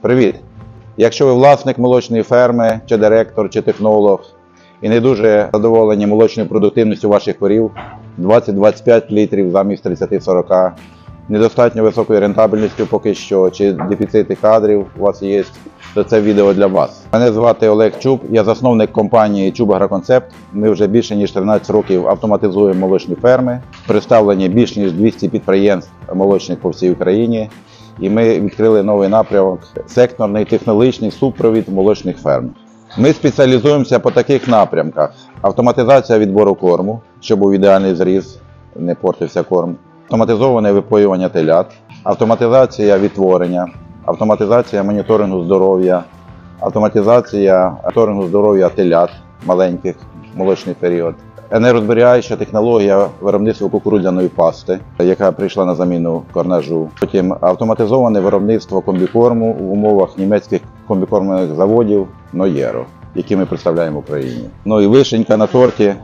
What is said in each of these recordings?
Привіт! Якщо ви власник молочної ферми, чи директор, чи технолог, і не дуже задоволені молочною продуктивністю ваших корів, 20-25 літрів замість 30-40, недостатньо високою рентабельністю поки що, чи дефіцити кадрів у вас є, то це відео для вас. Мене звати Олег Чуб, я засновник компанії Чуб Агроконцепт. Ми вже більше ніж 13 років автоматизуємо молочні ферми, представлені більш ніж 200 підприємств молочних по всій Україні. І ми відкрили новий напрямок секторний технологічний супровід молочних ферм. Ми спеціалізуємося по таких напрямках: автоматизація відбору корму, щоб був ідеальний зріз, не портився корм, автоматизоване випоювання телят, автоматизація відтворення, автоматизація моніторингу здоров'я, автоматизація моніторингу здоров'я телят маленьких молочний період. Енергозберігаюча технологія виробництва кукурудзяної пасти, яка прийшла на заміну корнажу. Потім автоматизоване виробництво комбікорму в умовах німецьких комбікормових заводів Ноєро, які ми представляємо в Україні. Ну і вишенька на торті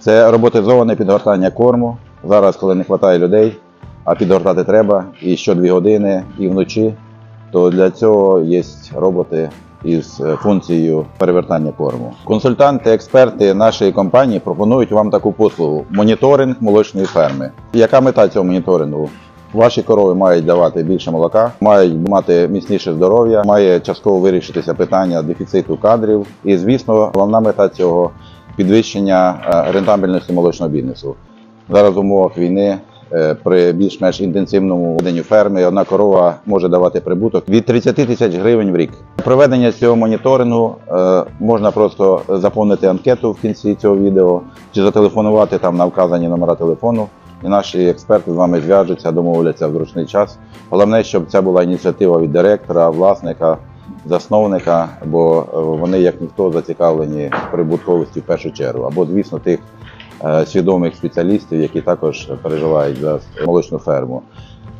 це роботизоване підгортання корму. Зараз, коли не вистачає людей, а підгортати треба і що 2 години, і вночі, то для цього є роботи із е, функцією перевертання корму. Консультанти, експерти нашої компанії пропонують вам таку послугу: моніторинг молочної ферми. Яка мета цього моніторингу? Ваші корови мають давати більше молока, мають мати міцніше здоров'я, має частково вирішитися питання дефіциту кадрів. І, звісно, головна мета цього підвищення е, рентабельності молочного бізнесу. Зараз в умовах війни при більш-менш інтенсивному веденню ферми одна корова може давати прибуток від 30 тисяч гривень в рік. Проведення цього моніторингу е, можна просто заповнити анкету в кінці цього відео чи зателефонувати там на вказані номера телефону. І наші експерти з вами зв'яжуться, домовляться в зручний час. Головне, щоб це була ініціатива від директора, власника, засновника, бо е, вони, як ніхто, зацікавлені прибутковості в першу чергу, або, звісно, тих е, свідомих спеціалістів, які також переживають за молочну ферму.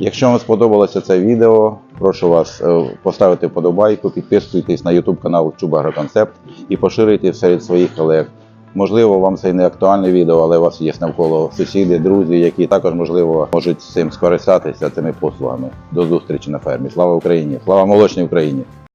Якщо вам сподобалося це відео, прошу вас е, поставити вподобайку, підписуйтесь на YouTube канал Чуба Агроконцепт і поширюйте серед своїх колег. Можливо, вам це не актуальне відео, але у вас є навколо сусіди, друзі, які також можливо можуть цим скористатися цими послугами. До зустрічі на фермі. Слава Україні! Слава молочній Україні!